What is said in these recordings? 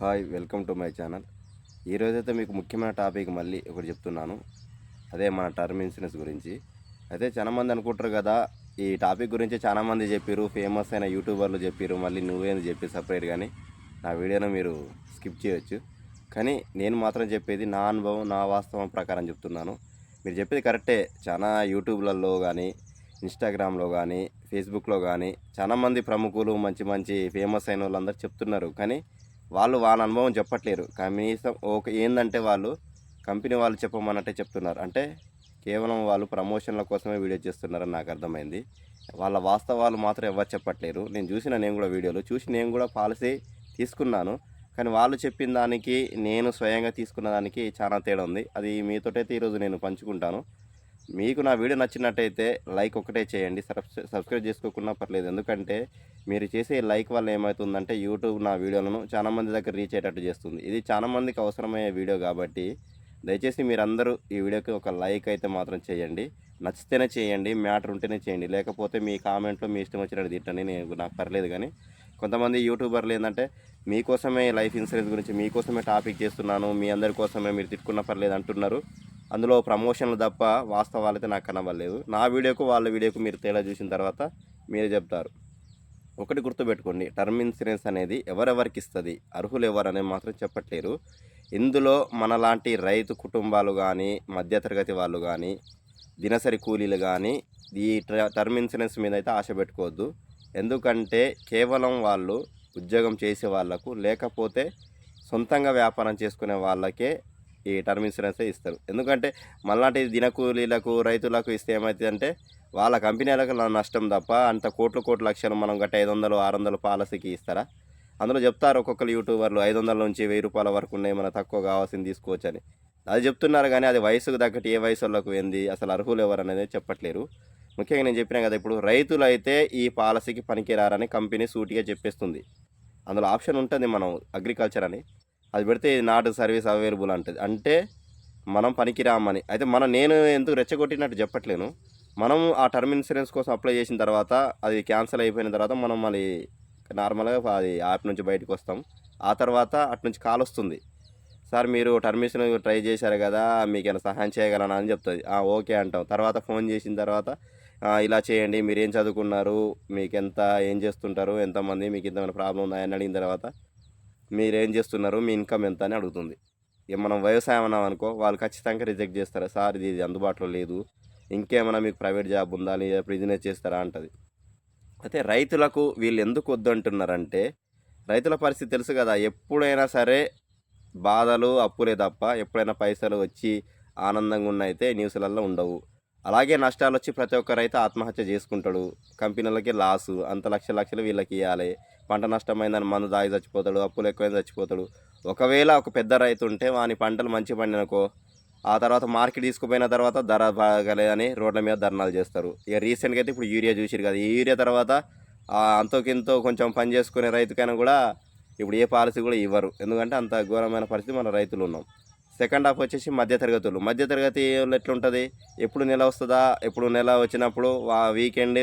Hi welcome to my channel. ఈరోజైతే మీకు ముఖ్యమైన టాపిక్ మళ్ళీ ఒకటి చెప్తున్నాను. అదే మన టర్మ్ ఇన్సూరెన్స్ గురించి. అయితే చాలామంది అనుకుంటారు కదా ఈ టాపిక్ గురించి చాలామంది చెప్పారు ఫేమస్ అయిన యూట్యూబర్లు చెప్పారు మళ్ళీ నువ్వేంది చెప్పి సపరేట్ కానీ నా వీడియోను మీరు స్కిప్ చేయొచ్చు. కానీ నేను మాత్రం చెప్పేది నా అనుభవం నా వాస్తవం ప్రకారం చెప్తున్నాను. మీరు చెప్పేది కరెక్టే. చాలా యూట్యూబ్లలో కానీ ఇన్స్టాగ్రామ్లో కానీ ఫేస్బుక్లో కానీ చాలామంది ప్రముఖులు మంచి మంచి ఫేమస్ అయిన వాళ్ళందరూ చెప్తున్నారు. కానీ వాళ్ళు వాళ్ళ అనుభవం చెప్పట్లేరు. కనీసం ఒక ఏంటంటే వాళ్ళు కంపెనీ వాళ్ళు చెప్పమన్నట్టే చెప్తున్నారు. అంటే కేవలం వాళ్ళు ప్రమోషన్ల కోసమే వీడియో చేస్తున్నారని నాకు అర్థమైంది. వాళ్ళ వాస్తవాలు మాత్రం ఎవరు చెప్పట్లేరు. నేను చూసిన నేను కూడా వీడియోలు చూసి నేను కూడా పాలసీ తీసుకున్నాను. కానీ వాళ్ళు చెప్పిన దానికి నేను స్వయంగా తీసుకున్న దానికి చాలా తేడా ఉంది. అది మీతోటైతే ఈరోజు నేను పంచుకుంటాను. మీకు నా వీడియో నచ్చినట్టయితే లైక్ ఒకటే చేయండి. సబ్స్క్రైబ్ చేసుకోకుండా పర్లేదు. ఎందుకంటే మీరు చేసే లైక్ వల్ల ఏమవుతుందంటే యూట్యూబ్ నా వీడియోలను చాలా మంది దగ్గర రీచ్ అయ్యేటట్టు చేస్తుంది. ఇది చాలా మందికి అవసరమయ్యే వీడియో కాబట్టి దయచేసి మీరందరూ ఈ వీడియోకి ఒక లైక్ అయితే మాత్రం చేయండి. నచ్చితేనే చేయండి మ్యాటర్ ఉంటేనే చేయండి. లేకపోతే మీ కామెంట్లో మీ ఇష్టం వచ్చినట్టు తిట్టండి. నేను నాకు పర్లేదు కానీ కొంతమంది యూట్యూబర్లు ఏంటంటే మీకోసమే లైఫ్ ఇన్సూరెన్స్ గురించి మీకోసమే టాపిక్ చేస్తున్నాను మీ అందరి కోసమే మీరు తిట్టుకున్న పర్లేదు అంటున్నారు. అందులో ప్రమోషన్లు తప్ప వాస్తవాలు అయితే నాకు కనబడలేదు. నా వీడియోకు వాళ్ళ వీడియోకు మీరు తేడా చూసిన తర్వాత మీరే చెప్తారు. ఒకటి గుర్తుపెట్టుకోండి టర్మ్ ఇన్సూరెన్స్ అనేది ఎవరెవరికి ఇస్తుంది అర్హులు ఎవరు అనేది మాత్రం చెప్పట్లేరు. ఇందులో మనలాంటి రైతు కుటుంబాలు కానీ మధ్యతరగతి వాళ్ళు కానీ దినసరి కూలీలు కానీ ఈ టర్మ్ ఇన్సూరెన్స్ మీద అయితే ఆశ పెట్టుకోవద్దు. ఎందుకంటే కేవలం వాళ్ళు ఉద్యోగం చేసే వాళ్ళకు లేకపోతే సొంతంగా వ్యాపారం చేసుకునే వాళ్ళకే ఈ టర్మ్ ఇన్సూరెన్సే ఇస్తారు. ఎందుకంటే మళ్ళాంటి దినకూలీలకు రైతులకు ఇస్తే ఏమవుతుందంటే వాళ్ళ కంపెనీలకు నష్టం తప్ప అంత కోట్ల కోట్ల లక్షలు మనం గట్ట ఐదు వందలు ఆరు వందలు పాలసీకి ఇస్తారా? అందులో చెప్తారు ఒక్కొక్కరు యూట్యూబర్లు ఐదు వందల నుంచి వెయ్యి రూపాయల వరకు ఉన్నాయి మన తక్కువ కావాల్సింది తీసుకోవచ్చు అని అది చెప్తున్నారు కానీ అది వయసుకు తగ్గట్టు ఏ వయసు వాళ్ళకు ఏంది? అసలు అర్హులు ఎవరు అనేది చెప్పట్లేరు. ముఖ్యంగా నేను చెప్పినా కదా ఇప్పుడు రైతులు అయితే ఈ పాలసీకి పనికిరారని కంపెనీ సూటిగా చెప్పేస్తుంది. అందులో ఆప్షన్ ఉంటుంది మనం అగ్రికల్చర్ అని. అది పెడితే ఇది నాట్ సర్వీస్ అవైలబుల్ అంటుంది. అంటే మనం పనికిరామని. అయితే మనం నేను ఎందుకు రెచ్చగొట్టినట్టు చెప్పట్లేను. మనం ఆ టర్మ్ ఇన్సూరెన్స్ కోసం అప్లై చేసిన తర్వాత అది క్యాన్సిల్ అయిపోయిన తర్వాత మనం మళ్ళీ నార్మల్గా అది యాప్ నుంచి బయటకు వస్తాం. ఆ తర్వాత అటు నుంచి కాల్ వస్తుంది. సార్ మీరు టర్మ్ ఇన్సూరెన్స్ ట్రై చేశారు కదా మీకు ఏమైనా సహాయం చేయగలనా? అని చెప్తుంది. ఓకే అంటాం. తర్వాత ఫోన్ చేసిన తర్వాత ఇలా చేయండి మీరు ఏం చదువుకున్నారు మీకు ఎంత ఏం చేస్తుంటారు ఎంతమంది మీకు ఇంతమంది ప్రాబ్లం ఉన్నాయని అడిగిన తర్వాత మీరు ఏం చేస్తున్నారు? మీ ఇన్కమ్ ఎంత అని అడుగుతుంది. ఇక మనం వ్యవసాయం అన్నాం అనుకో వాళ్ళు ఖచ్చితంగా రిజెక్ట్ చేస్తారు? సార్ ఇది ఇది అందుబాటులో లేదు. ఇంకేమైనా మీకు ప్రైవేట్ జాబ్ ఉందా? లేదా బిజినెస్ చేస్తారా? అంటది. అయితే రైతులకు వీళ్ళు ఎందుకు వద్దంటున్నారంటే రైతుల పరిస్థితి తెలుసు కదా. ఎప్పుడైనా సరే బాధలు అప్పులే తప్ప ఎప్పుడైనా పైసలు వచ్చి ఆనందంగా ఉన్నైతే న్యూస్లలో ఉండవు. అలాగే నష్టాలు వచ్చి ప్రతి ఒక్క రైతు ఆత్మహత్య చేసుకుంటాడు. కంపెనీలకి లాసు. అంత లక్ష లక్షలు వీళ్ళకి ఇవ్వాలి. పంట నష్టమైందని మందు దాగి చచ్చిపోతాడు అప్పులు ఎక్కువైన చచ్చిపోతాడు. ఒకవేళ ఒక పెద్ద రైతు ఉంటే వాని పంటలు మంచి పండినకో ఆ తర్వాత మార్కెట్ తీసుకుపోయిన తర్వాత ధర బాగలేదని రోడ్ల మీద ధర్నాలు చేస్తారు. ఇక రీసెంట్గా అయితే ఇప్పుడు యూరియా చూసిరు కదా ఈ యూరియా తర్వాత అంతోకింతో కొంచెం పని చేసుకునే రైతుకైనా కూడా ఇప్పుడు ఏ పాలసీ కూడా ఇవ్వరు. ఎందుకంటే అంత ఘోరమైన పరిస్థితి మన రైతులు ఉన్నాం. సెకండ్ హాఫ్ వచ్చేసి మధ్యతరగతులు. మధ్యతరగతి వాళ్ళు ఎట్లుంటుంది? ఎప్పుడు నెల వస్తుందా? ఎప్పుడు నెల వచ్చినప్పుడు వీకెండ్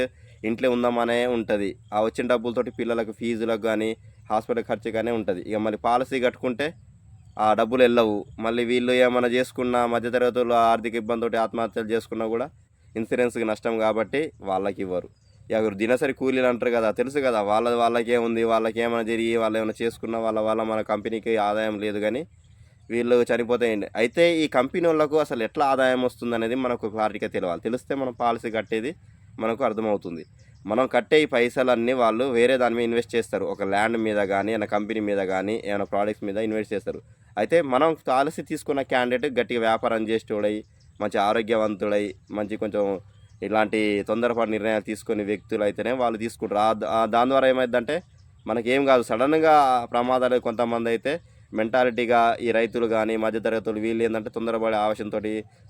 ఇంట్లో ఉందామనే ఉంటుంది. ఆ వచ్చిన డబ్బులతోటి పిల్లలకు ఫీజులకు కానీ హాస్పిటల్ ఖర్చు కానీ ఉంటుంది. ఇక మళ్ళీ పాలసీ కట్టుకుంటే ఆ డబ్బులు వెళ్ళవు మళ్ళీ వీళ్ళు ఏమైనా చేసుకున్న మధ్యతరగతులు ఆర్థిక ఇబ్బందితోటి ఆత్మహత్యలు చేసుకున్నా కూడా ఇన్సూరెన్స్కి నష్టం కాబట్టి వాళ్ళకి ఇవ్వరు. ఇక దినసరి కూలీలు అంటారు కదా తెలుసు కదా వాళ్ళ వాళ్ళకే ఉంది వాళ్ళకి ఏమైనా జరిగి వాళ్ళు ఏమైనా చేసుకున్న వాళ్ళ వల్ల మన కంపెనీకి ఆదాయం లేదు కానీ వీళ్ళు చనిపోతాయండి అయితే ఈ కంపెనీ వాళ్ళకు అసలు ఎట్లా ఆదాయం వస్తుంది అనేది మనకు క్లారిటీగా తెలియాలి తెలిస్తే మనం పాలసీ కట్టేది మనకు అర్థమవుతుంది. మనం కట్టే ఈ పైసలన్నీ వాళ్ళు వేరే దాని మీద ఇన్వెస్ట్ చేస్తారు. ఒక ల్యాండ్ మీద కానీ ఏమైనా కంపెనీ మీద కానీ ఏమైనా ప్రోడక్ట్స్ మీద ఇన్వెస్ట్ చేస్తారు. అయితే మనం పాలసీ తీసుకున్న క్యాండిడేట్ గట్టిగా వ్యాపారం చేసేటోడై మంచి ఆరోగ్యవంతుడై మంచి కొంచెం ఇలాంటి తొందరపాటు నిర్ణయాలు తీసుకునే వ్యక్తులు అయితేనే వాళ్ళు తీసుకుంటారు. దాని ద్వారా ఏమైందంటే మనకేం కాదు. సడన్గా ప్రమాదాలు కొంతమంది అయితే మెంటాలిటీగా ఈ రైతులు కానీ మధ్యతరగతులు వీళ్ళు ఏంటంటే తొందరపడే ఆవశ్యంతో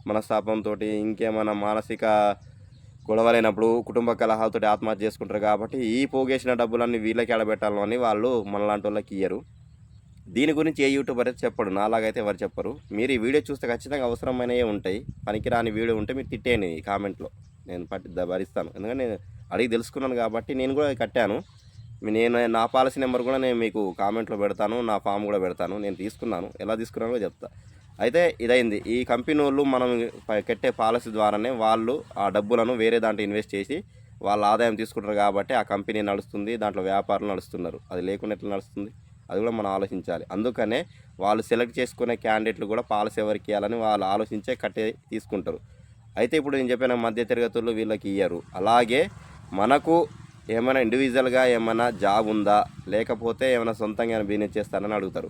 మనస్తాపంతో ఇంకేమైనా మానసిక గొడవలైనప్పుడు కుటుంబ కలహాలతో ఆత్మహత్య చేసుకుంటారు కాబట్టి ఈ పోగేసిన డబ్బులన్నీ వీళ్ళకి ఆడబెట్టాలని వాళ్ళు మనలాంటి వాళ్ళకి ఇయ్యరు. దీని గురించి ఏ యూట్యూబర్ అయితే చెప్పడు నాలాగైతే ఎవరు చెప్పరు. మీరు ఈ వీడియో చూస్తే ఖచ్చితంగా అవసరమైనవి ఉంటాయి. పనికిరాని వీడియో ఉంటే మీరు తిట్టేయండి ఈ కామెంట్లో. నేను పట్టి భరిస్తాను. ఎందుకంటే నేను అడిగి తెలుసుకున్నాను కాబట్టి నేను కూడా కట్టాను. నేను నా పాలసీ నెంబర్ కూడా నేను మీకు కామెంట్లో పెడతాను నా ఫామ్ కూడా పెడతాను. నేను తీసుకున్నాను. ఎలా తీసుకున్నానో కూడా అయితే ఇదైంది. ఈ కంపెనీ వాళ్ళు మనం కట్టే పాలసీ ద్వారానే వాళ్ళు ఆ డబ్బులను వేరే దాంట్లో ఇన్వెస్ట్ చేసి వాళ్ళ ఆదాయం తీసుకుంటారు కాబట్టి ఆ కంపెనీ నడుస్తుంది దాంట్లో వ్యాపారం నడుస్తున్నారు. అది లేకుండా ఎట్లా నడుస్తుంది? అది కూడా మనం ఆలోచించాలి. అందుకనే వాళ్ళు సెలెక్ట్ చేసుకునే క్యాండిడేట్లు కూడా పాలసీ ఎవరికి ఇవ్వాలని వాళ్ళు ఆలోచించే కట్టే తీసుకుంటారు. అయితే ఇప్పుడు నేను చెప్పిన మధ్య తరగతులు వీళ్ళకి ఇయ్యరు. అలాగే మనకు ఏమైనా ఇండివిజువల్గా ఏమైనా జాబ్ ఉందా? లేకపోతే ఏమైనా సొంతంగా బిజినెస్ చేస్తానని అడుగుతారు.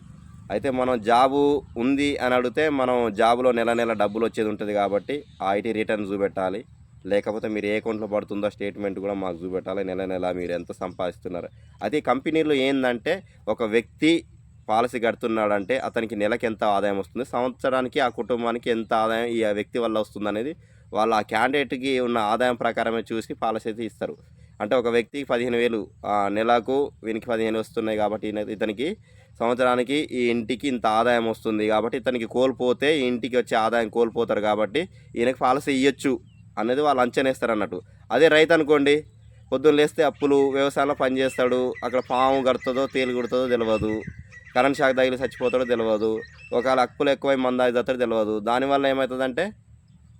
అయితే మనం జాబు ఉంది అని అడిగితే మనం జాబులో నెల నెల డబ్బులు వచ్చేది ఉంటుంది కాబట్టి ఆ ఐటీ రిటర్న్ చూపెట్టాలి. లేకపోతే మీరు ఏ అకౌంట్లో పడుతుందో స్టేట్మెంట్ కూడా మాకు చూపెట్టాలి. నెల నెల మీరు ఎంత సంపాదిస్తున్నారు? అది కంపెనీలో ఏంటంటే ఒక వ్యక్తి పాలసీ కడుతున్నాడంటే అతనికి నెలకి ఎంత ఆదాయం వస్తుంది? సంవత్సరానికి ఆ కుటుంబానికి ఎంత ఆదాయం ఈ వ్యక్తి వల్ల వస్తుంది అనేది వాళ్ళ ఆ క్యాండిడేట్కి ఉన్న ఆదాయం ప్రకారమే చూసి పాలసీ అయితే ఇస్తారు. అంటే ఒక వ్యక్తికి పదిహేను వేలు ఆ, నెలకు వీనికి పదిహేను వస్తున్నాయి కాబట్టి ఇతనికి సంవత్సరానికి ఈ ఇంటికి ఇంత ఆదాయం వస్తుంది కాబట్టి ఇతనికి కోల్పోతే ఈ ఇంటికి వచ్చే ఆదాయం కోల్పోతారు కాబట్టి ఈయనకి పాలసీ ఇవ్వచ్చు అనేది వాళ్ళు అంచనేస్తారు అన్నట్టు. అదే రైతు అనుకోండి పొద్దున్న లేస్తే అప్పులు వ్యవసాయంలో పని చేస్తాడు అక్కడ పాము కడుతుందో తేలు కుడుతుందో తెలియదు కరెంట్ షాక్ తగిలి చచ్చిపోతాడో తెలియదు ఒకవేళ అప్పులు ఎక్కువై మందాయి తెలియదు దానివల్ల ఏమవుతుందంటే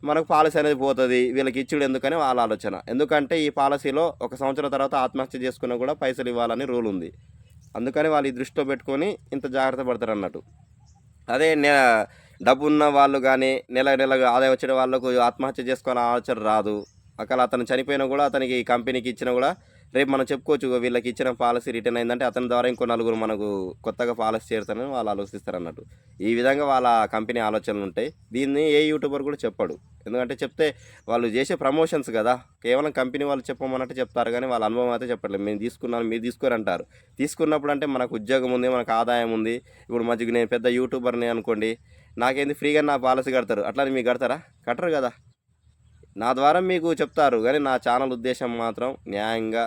మనకు పాలసీ అనేది పోతుంది వీళ్ళకి ఇచ్చుడు ఎందుకని వాళ్ళ ఆలోచన. ఎందుకంటే ఈ పాలసీలో ఒక సంవత్సరం తర్వాత ఆత్మహత్య చేసుకున్నా కూడా పైసలు ఇవ్వాలని రూల్ ఉంది. అందుకని వాళ్ళు ఈ దృష్టిలో పెట్టుకొని ఇంత జాగ్రత్త పడతారు అన్నట్టు అదే నె డబ్బు ఉన్న వాళ్ళు కానీ నెల నెల ఆదాయం వచ్చిన వాళ్ళకు ఆత్మహత్య చేసుకోవాలని ఆలోచన రాదు. అక్కడ అతను చనిపోయినా కూడా అతనికి ఈ కంపెనీకి ఇచ్చినా కూడా రేపు మనం చెప్పుకోవచ్చు వీళ్ళకి ఇచ్చిన పాలసీ రిటర్న్ అయిందంటే అతని ద్వారా ఇంకో నలుగురు మనకు కొత్తగా పాలసీ చేరుతారని వాళ్ళు ఆలోచిస్తారు అన్నట్టు. ఈ విధంగా వాళ్ళ కంపెనీ ఆలోచనలు ఉంటాయి. దీన్ని ఏ యూట్యూబర్ కూడా చెప్పడు. ఎందుకంటే చెప్తే వాళ్ళు చేసే ప్రమోషన్స్ కదా కేవలం కంపెనీ వాళ్ళు చెప్పమన్నట్టు చెప్తారు కానీ వాళ్ళ అనుభవం అయితే చెప్పట్లేదు. మేము తీసుకున్నాను మీరు తీసుకోరంటారు. తీసుకున్నప్పుడు అంటే మనకు ఉద్యోగం ఉంది మనకు ఆదాయం ఉంది. ఇప్పుడు మధ్యకి నేను పెద్ద యూట్యూబర్ని అనుకోండి నాకేంది ఫ్రీగా నా పాలసీ కడతారు. అట్లా మీరు కడతారా? కట్టరు కదా. నా ద్వారా మీకు చెప్తారు కానీ నా ఛానల్ ఉద్దేశం మాత్రం న్యాయంగా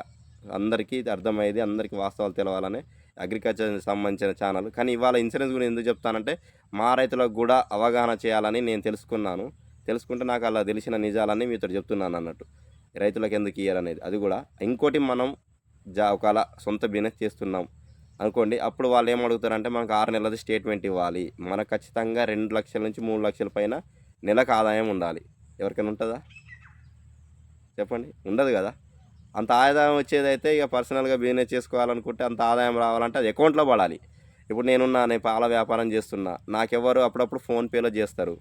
అందరికీ అర్థమయ్యేది అందరికీ వాస్తవాలు తెలవాలని అగ్రికల్చర్ సంబంధించిన ఛానల్. కానీ ఇవాళ ఇన్సూరెన్స్ గురించి ఎందుకు చెప్తానంటే మా రైతులకు కూడా అవగాహన చేయాలని నేను తెలుసుకున్నాను. తెలుసుకుంటే నాకు అలా తెలిసిన నిజాలని మీతో చెప్తున్నాను అన్నట్టు. రైతులకు ఎందుకు ఇయ్యాలనేది. అది కూడా ఇంకోటి మనం జా ఒకవేళ సొంత బిజినెస్ చేస్తున్నాం అనుకోండి అప్పుడు వాళ్ళు ఏం అడుగుతారంటే మనకు ఆరు నెలలది స్టేట్మెంట్ ఇవ్వాలి. మనకు ఖచ్చితంగా రెండు లక్షల నుంచి మూడు లక్షల పైన నెలకు ఆదాయం ఉండాలి. ఎవరికైనా ఉంటుందా? చెప్పండి. ఉండదు కదా. అంత ఆదాయం వచ్చేదైతే ఇక పర్సనల్గా బిజినెస్ చేసుకోవాలనుకుంటే అంత ఆదాయం రావాలంటే అది అకౌంట్లో పడాలి. ఇప్పుడు నేనున్నా నేను పాల వ్యాపారం చేస్తున్నా నాకెవరు అప్పుడప్పుడు ఫోన్పేలో చేస్తారు.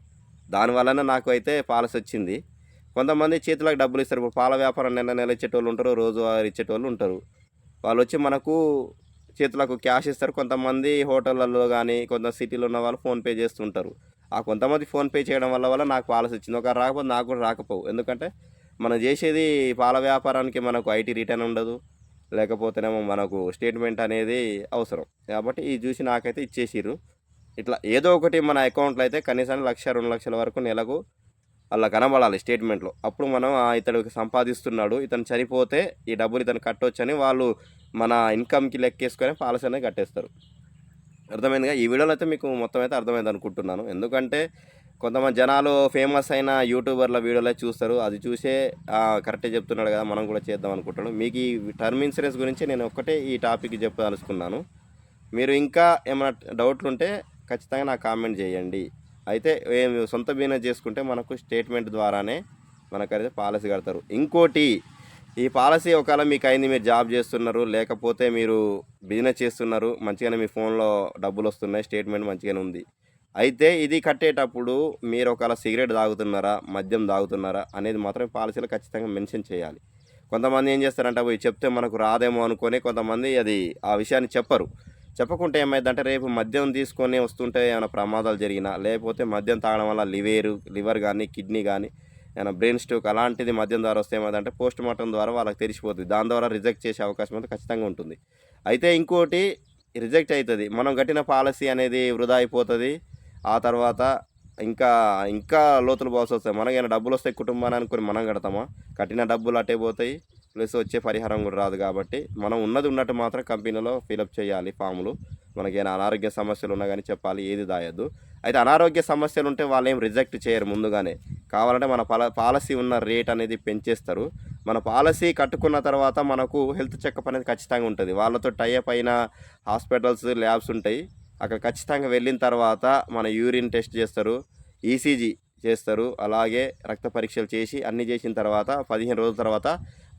దానివల్లనే నాకు అయితే పాలసీ వచ్చింది. కొంతమంది చేతులకు డబ్బులు ఇస్తారు. ఇప్పుడు పాల వ్యాపారం నెల నెల ఇచ్చేటోళ్ళు ఉంటారు రోజు ఇచ్చేటోళ్ళు ఉంటారు. వాళ్ళు వచ్చి మనకు చేతులకు క్యాష్ ఇస్తారు. కొంతమంది హోటళ్ళల్లో కానీ కొంత సిటీలో ఉన్న వాళ్ళు ఫోన్పే చేస్తుంటారు. ఆ కొంతమంది ఫోన్పే చేయడం వల్ల వల్ల నాకు పాలసీ వచ్చింది. ఒక రాకపోతే నాకు కూడా రాకపోవు. ఎందుకంటే మనం చేసేది పాల వ్యాపారానికి మనకు ఐటీ రిటర్న్ ఉండదు. లేకపోతేనేమో మనకు స్టేట్మెంట్ అనేది అవసరం. కాబట్టి ఇది చూసి నాకైతే ఇచ్చేసిర్రు. ఇట్లా ఏదో ఒకటి మన అకౌంట్లో అయితే కనీసం లక్ష రెండు లక్షల వరకు నెలకు అలా కనబడాలి స్టేట్మెంట్లో. అప్పుడు మనం ఇతడు సంపాదిస్తున్నాడు ఇతను చనిపోతే ఈ డబ్బులు ఇతను కట్టొచ్చని వాళ్ళు మన ఇన్కమ్కి లెక్కేసుకొని పాలసీ అనేది కట్టేస్తారు. అర్థమైందిగా? ఈ వీడియోలో అయితే మీకు మొత్తం అయితే అర్థమైంది అనుకుంటున్నాను. ఎందుకంటే కొంతమంది జనాలు ఫేమస్ అయిన యూట్యూబర్ల వీడియోలే చూస్తారు. అది చూసే కరెక్టే చెప్తున్నాడు కదా మనం కూడా చేద్దాం అనుకుంటున్నాను మీకు ఈ టర్మ్ ఇన్సూరెన్స్ గురించి నేను ఒక్కటే ఈ టాపిక్ చెప్పదలుచుకున్నాను. మీరు ఇంకా ఏమైనా డౌట్లు ఉంటే ఖచ్చితంగా నాకు కామెంట్ చేయండి. అయితే ఏం సొంత బీమా చేసుకుంటే మనకు స్టేట్మెంట్ ద్వారానే మనకైతే పాలసీ కడతారు. ఇంకోటి ఈ పాలసీ ఒకవేళ మీకు అయింది మీరు జాబ్ చేస్తున్నారు లేకపోతే మీరు బిజినెస్ చేస్తున్నారు మంచిగానే మీ ఫోన్లో డబ్బులు వస్తున్నాయి స్టేట్మెంట్ మంచిగానే ఉంది. అయితే ఇది కట్టేటప్పుడు మీరు ఒకవేళ సిగరెట్ తాగుతున్నారా మద్యం తాగుతున్నారా అనేది మాత్రం పాలసీలో ఖచ్చితంగా మెన్షన్ చేయాలి. కొంతమంది ఏం చేస్తారంటే పోయి చెప్తే మనకు రాదేమో అనుకొని కొంతమంది అది ఆ విషయాన్ని చెప్పరు. చెప్పకుంటే ఏమైందంటే రేపు మద్యం తీసుకొని వస్తుంటే ఏమైనా ప్రమాదాలు జరిగినా లేకపోతే మద్యం తాగడం వల్ల లివేరు లివర్ కానీ కిడ్నీ కానీ ఏమైనా బ్రెయిన్ స్ట్రోక్ అలాంటిది మద్యం ద్వారా వస్తే ఏమైందంటే పోస్ట్ మార్టం ద్వారా వాళ్ళకి తెలిసిపోతుంది. దాని ద్వారా రిజెక్ట్ చేసే అవకాశం అయితే ఖచ్చితంగా ఉంటుంది. అయితే ఇంకోటి రిజెక్ట్ అవుతుంది. మనం కట్టిన పాలసీ అనేది వృధా అయిపోతుంది. ఆ తర్వాత ఇంకా ఇంకా లోతులు పోవాల్సి వస్తాయి. మనకైనా డబ్బులు వస్తాయి కుటుంబాన్ని అనుకుని మనం కడతామా? కట్టిన డబ్బులు అట్టే పోతాయి. ప్లస్ వచ్చే పరిహారం కూడా రాదు కాబట్టి మనం ఉన్నది ఉన్నట్టు మాత్రం కంపెనీలో ఫిలప్ చేయాలి ఫామ్లు. మనకేమైనా అనారోగ్య సమస్యలు ఉన్నా కానీ చెప్పాలి ఏది దాయద్దు. అయితే అనారోగ్య సమస్యలు ఉంటే వాళ్ళు ఏం రిజెక్ట్ చేయరు ముందుగానే. కావాలంటే మన పాల పాలసీ ఉన్న రేట్ అనేది పెంచేస్తారు. మన పాలసీ కట్టుకున్న తర్వాత మనకు హెల్త్ చెకప్ అనేది ఖచ్చితంగా ఉంటుంది. వాళ్ళతో టైఅప్ అయిన హాస్పిటల్స్ ల్యాబ్స్ ఉంటాయి. అక్కడ ఖచ్చితంగా వెళ్ళిన తర్వాత మన యూరిన్ టెస్ట్ చేస్తారు ఈసీజీ చేస్తారు. అలాగే రక్త పరీక్షలు చేసి అన్నీ చేసిన తర్వాత పదిహేను రోజుల తర్వాత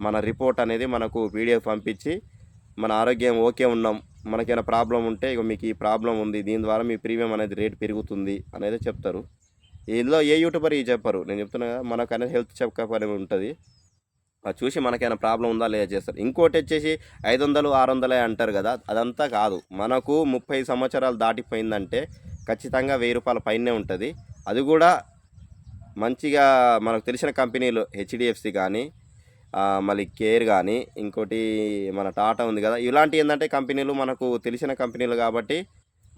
మన రిపోర్ట్ అనేది మనకు పీడిఎఫ్ పంపించి మన ఆరోగ్యం ఓకే ఉన్నాం మనకేమైనా ప్రాబ్లం ఉంటే ఇక మీకు ఈ ప్రాబ్లం ఉంది దీని ద్వారా మీ ప్రీమియం అనేది రేట్ పెరుగుతుంది అనేది చెప్తారు. ఇందులో ఏ యూట్యూబర్ ఈ చెప్పరు నేను చెప్తున్నా కదా మనకు అనేది హెల్త్ చెకప్ అనేది ఉంటుంది. అది చూసి మనకైనా ప్రాబ్లం ఉందా లేదా చేస్తారు. ఇంకోటి వచ్చేసి ఐదు వందలు ఆరు వందలే అంటారు కదా అదంతా కాదు. మనకు ముప్పై సంవత్సరాలు దాటిపోయిందంటే ఖచ్చితంగా వెయ్యి రూపాయల పైనే ఉంటుంది. అది కూడా మంచిగా మనకు తెలిసిన కంపెనీలు హెచ్డిఎఫ్సి కానీ మళ్ళీ కేర్ కానీ ఇంకోటి మన టాటా ఉంది కదా ఇలాంటి ఏంటంటే కంపెనీలు మనకు తెలిసిన కంపెనీలు కాబట్టి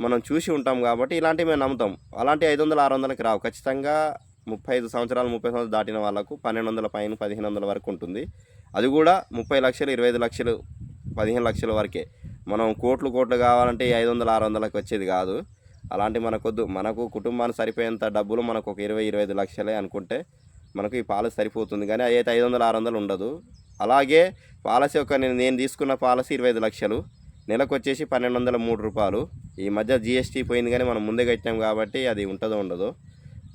మనం చూసి ఉంటాం కాబట్టి ఇలాంటివి మేము నమ్ముతాం. అలాంటి ఐదు వందలు ఆరు వందలకి రావు. ఖచ్చితంగా ముప్పై ఐదు సంవత్సరాలు ముప్పై సంవత్సరాలు దాటిన వాళ్ళకు పన్నెండు వందల పైన పదిహేను వందల వరకు ఉంటుంది. అది కూడా ముప్పై లక్షలు ఇరవై ఐదు లక్షలు పదిహేను లక్షల వరకే. మనం కోట్లు కోట్లు కావాలంటే ఐదు వందల ఆరు వందలకి వచ్చేది కాదు. అలాంటి మనకొద్దు. మనకు కుటుంబానికి సరిపోయేంత డబ్బులు మనకు ఒక ఇరవై ఇరవై ఐదు లక్షలే అనుకుంటే మనకు ఈ పాలసీ సరిపోతుంది. కానీ అయితే ఐదు వందలు ఆరు వందలు ఉండదు. అలాగే పాలసీ ఒక నేను నేను తీసుకున్న పాలసీ ఇరవై ఐదు లక్షలు. నెలకు వచ్చేసి పన్నెండు వందల మూడు రూపాయలు. ఈ మధ్య జిఎస్టీ పోయింది కానీ మనం ముందే కట్టాం కాబట్టి అది ఉంటుందో ఉండదో.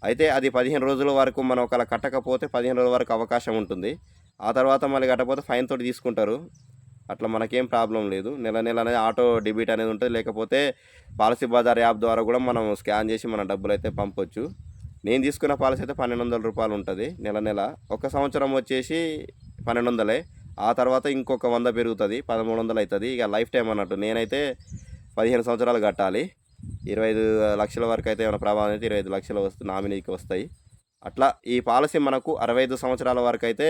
అయితే అది పదిహేను రోజుల వరకు మనం ఒకవేళ కట్టకపోతే పదిహేను రోజుల వరకు అవకాశం ఉంటుంది. ఆ తర్వాత మళ్ళీ కట్టకపోతే ఫైన్ తోటి తీసుకుంటారు. అట్లా మనకేం ప్రాబ్లం లేదు. నెల నెల అనేది ఆటో డెబిట్ అనేది ఉంటుంది. లేకపోతే పాలసీ బజార్ యాప్ ద్వారా కూడా మనం స్కాన్ చేసి మన డబ్బులు అయితే పంపొచ్చు. నేను తీసుకున్న పాలసీ అయితే పన్నెండు వందల రూపాయలు ఉంటుంది నెల నెల. ఒక సంవత్సరం వచ్చేసి పన్నెండు వందలే ఆ తర్వాత ఇంకొక వంద పెరుగుతుంది పదమూడు వందలు అవుతుంది ఇక లైఫ్ టైం అన్నట్టు నేనైతే పదిహేను సంవత్సరాలు కట్టాలి. ఇరవై ఐదు లక్షల వరకు అయితే ఏమైనా ప్రభావం అయితే ఇరవై ఐదు లక్షలు వస్తు నామినీకి వస్తాయి. అట్లా ఈ పాలసీ మనకు అరవై ఐదు సంవత్సరాల వరకు అయితే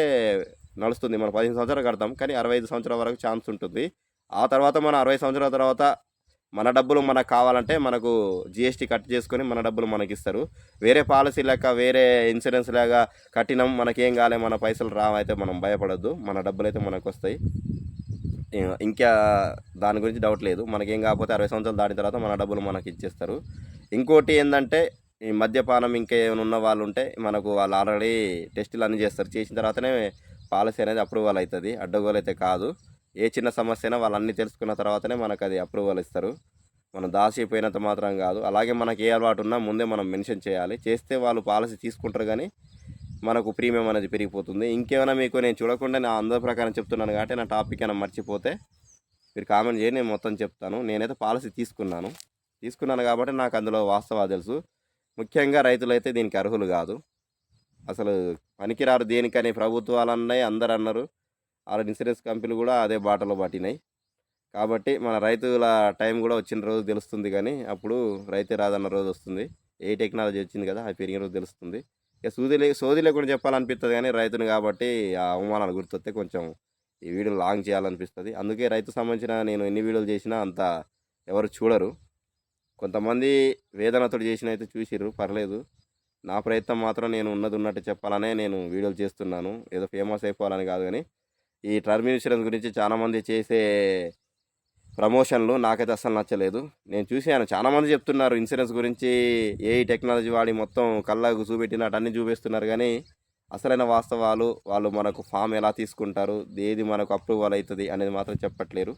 నడుస్తుంది. మనం పదిహేను సంవత్సరాలు కడతాం కానీ అరవై ఐదు సంవత్సరాల వరకు ఛాన్స్ ఉంటుంది. ఆ తర్వాత మనం అరవై సంవత్సరాల తర్వాత మన డబ్బులు మనకు కావాలంటే మనకు జిఎస్టీ కట్ చేసుకొని మన డబ్బులు మనకి ఇస్తారు. వేరే పాలసీ లెక్క వేరే ఇన్సూరెన్స్ లాగా కట్టినాం మనకేం కాలే మన పైసలు రావైతే మనం భయపడద్దు. మన డబ్బులు అయితే మనకు వస్తాయి ఇంకా దాని గురించి డౌట్ లేదు. మనకేం కాకపోతే అరవై సంవత్సరాలు దాటిన తర్వాత మన డబ్బులు మనకి ఇచ్చేస్తారు. ఇంకోటి ఏంటంటే ఈ మద్యపానం ఇంకా ఏమైనా ఉన్న వాళ్ళు ఉంటే మనకు వాళ్ళు ఆల్రెడీ టెస్టులు అన్నీ చేస్తారు. చేసిన తర్వాతనే పాలసీ అనేది అప్రూవల్ అవుతుంది. అడ్డగోలు అయితే కాదు. ఏ చిన్న సమస్య అయినా వాళ్ళు అన్నీ తెలుసుకున్న తర్వాతనే మనకు అది అప్రూవల్ ఇస్తారు. మనం దాచిపోయినంత మాత్రం కాదు. అలాగే మనకి ఏ అలవాటు ఉన్నా ముందే మనం మెన్షన్ చేయాలి. చేస్తే వాళ్ళు పాలసీ తీసుకుంటారు కానీ మనకు ప్రీమియం అనేది పెరిగిపోతుంది. ఇంకేమైనా మీకు నేను చూడకుండా నా అందరి ప్రకారం చెప్తున్నాను కాబట్టి నా టాపిక్ అయినా మర్చిపోతే మీరు కామెంట్ చేయండి నేను మొత్తం చెప్తాను. నేనైతే పాలసీ తీసుకున్నాను. తీసుకున్నాను కాబట్టి నాకు అందులో వాస్తవాలు తెలుసు. ముఖ్యంగా రైతులైతే దీనికి అర్హులు కాదు. అసలు పనికిరారు దేనికని ప్రభుత్వాలు అన్నాయి అందరు అన్నారు. ఆ ఇన్సూరెన్స్ కంపెనీలు కూడా అదే బాటలో పట్టినాయి. కాబట్టి మన రైతుల టైం కూడా వచ్చిన రోజు తెలుస్తుంది కానీ అప్పుడు రైతే రాదన్న రోజు వస్తుంది. ఏ టెక్నాలజీ వచ్చింది కదా అది పెరిగిన రోజు తెలుస్తుంది. ఇక సూది సోది లేకుండా చెప్పాలనిపిస్తుంది కానీ రైతుని కాబట్టి ఆ అవమానాలు గుర్తొస్తే కొంచెం ఈ వీడియో లాంగ్ చేయాలనిపిస్తుంది. అందుకే రైతు సంబంధించిన నేను ఎన్ని వీడియోలు చేసినా అంత ఎవరు చూడరు. కొంతమంది వేదనతో చేసిన అయితే చూసిర్రు పర్లేదు. నా ప్రయత్నం మాత్రం నేను ఉన్నది ఉన్నట్టు చెప్పాలనే నేను వీడియోలు చేస్తున్నాను. ఏదో ఫేమస్ అయిపోవాలని కాదు కానీ ఈ టర్మ్ ఇన్సూరెన్స్ గురించి చాలామంది చేసే ప్రమోషన్లు నాకైతే అస్సలు నచ్చలేదు. నేను చూశాను చాలామంది చెప్తున్నారు ఇన్సూరెన్స్ గురించి ఏ టెక్నాలజీ వాడి మొత్తం కళ్ళకు చూపెట్టినట్టు అన్నీ చూపిస్తున్నారు కానీ అసలైన వాస్తవాలు వాళ్ళు మనకు ఫామ్ ఎలా తీసుకుంటారు ఏది మనకు అప్రూవల్ అవుతుంది అనేది మాత్రం చెప్పట్లేరు.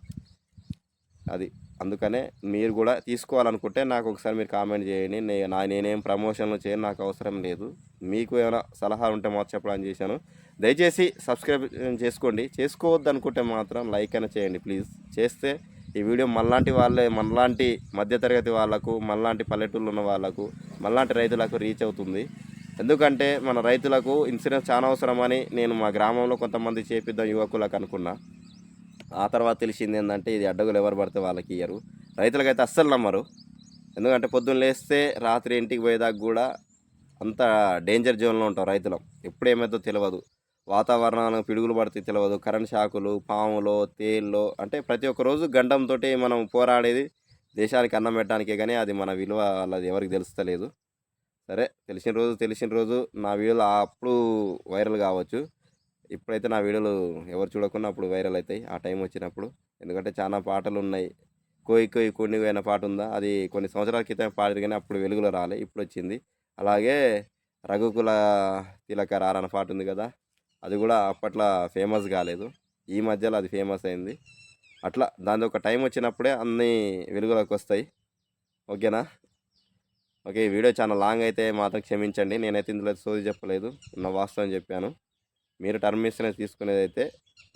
అది అందుకనే మీరు కూడా తీసుకోవాలనుకుంటే నాకు ఒకసారి మీరు కామెంట్ చేయండి. నే నా నేనేం ప్రమోషన్లు చేయను నాకు అవసరం లేదు. మీకు ఏమైనా సలహా ఉంటే మాత్రం చెప్పడానికి చేశాను. దయచేసి సబ్స్క్రైబ్ చేసుకోండి. చేసుకోవద్దు అనుకుంటే మాత్రం లైక్ అయినా చేయండి ప్లీజ్. చేస్తే ఈ వీడియో మనలాంటి వాళ్ళే మనలాంటి మధ్యతరగతి వాళ్ళకు మనలాంటి పల్లెటూళ్ళు ఉన్న వాళ్ళకు మనలాంటి రైతులకు రీచ్ అవుతుంది. ఎందుకంటే మన రైతులకు ఇన్సూరెన్స్ చాలా అవసరమని నేను మా గ్రామంలో కొంతమంది చేపిద్దాం యువకులకు అనుకున్నా. ఆ తర్వాత తెలిసింది ఏంటంటే ఇది అడ్డగులు ఎవరు పడితే వాళ్ళకి ఇయ్యరు. రైతులకైతే అస్సలు నమ్మరు. ఎందుకంటే పొద్దున్న లేస్తే రాత్రి ఇంటికి పోయేదాకా కూడా అంత డేంజర్ జోన్లో ఉంటాం రైతులం. ఎప్పుడు ఏమైందో తెలియదు వాతావరణానికి పిడుగులు పడితే తెలియదు కరెంట్ షాకులు పాములు తేళ్ళు అంటే ప్రతి ఒక్క రోజు గండంతో మనం పోరాడేది దేశానికి అన్నం పెట్టడానికే కానీ అది మన విలువ వాళ్ళది ఎవరికి తెలుస్తలేదు. సరే తెలిసిన రోజు తెలిసిన రోజు నా వీడియోలు అప్పుడు వైరల్ కావచ్చు. ఇప్పుడైతే నా వీడియోలు ఎవరు చూడకుండా అప్పుడు వైరల్ అవుతాయి ఆ టైం వచ్చినప్పుడు. ఎందుకంటే చాలా పాటలు ఉన్నాయి. కోయి కోయి కొన్ని అయిన పాట ఉందా? అది కొన్ని సంవత్సరాల క్రితం పాడారు కానీ అప్పుడు వెలుగులో రాలే. ఇప్పుడు వచ్చింది. అలాగే రఘుకుల తిలక రారన్న పాట ఉంది కదా? అది కూడా అప్పట్లో ఫేమస్ కాలేదు. ఈ మధ్యలో అది ఫేమస్ అయింది. అట్లా దాని ఒక టైం వచ్చినప్పుడే అన్నీ వెలుగులోకి వస్తాయి. ఓకేనా? ఓకే ఈ వీడియో చాలా లాంగ్ అయితే మాత్రం క్షమించండి. నేనైతే ఇందులో సోది చెప్పలేదు. నా వాస్తవం చెప్పాను. మీరు టర్మ్ ఇన్సూరెన్స్ తీసుకునేది అయితే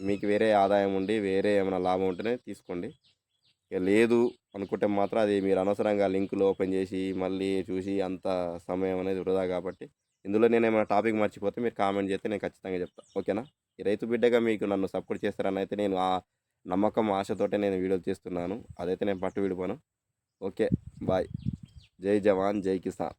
మీకు వేరే ఆదాయం ఉండి వేరే ఏమైనా లాభం ఉంటేనే తీసుకోండి. ఇక లేదు అనుకుంటే మాత్రం అది మీరు అనవసరంగా లింకులు ఓపెన్ చేసి మళ్ళీ చూసి అంత సమయం అనేది వృధా కాబట్టి ఇందులో నేను ఏమైనా టాపిక్ మర్చిపోతే మీరు కామెంట్ చేస్తే నేను ఖచ్చితంగా చెప్తాను ఓకేనా? ఈ రైతు బిడ్డగా మీకు నన్ను సపోర్ట్ చేస్తారని అయితే నేను ఆ నమ్మకం ఆశతోటే నేను వీడియోలు చేస్తున్నాను అదైతే నేను పట్టు విడిపోను ఓకే. బాయ్. జై జవాన్ జై కిసాన్.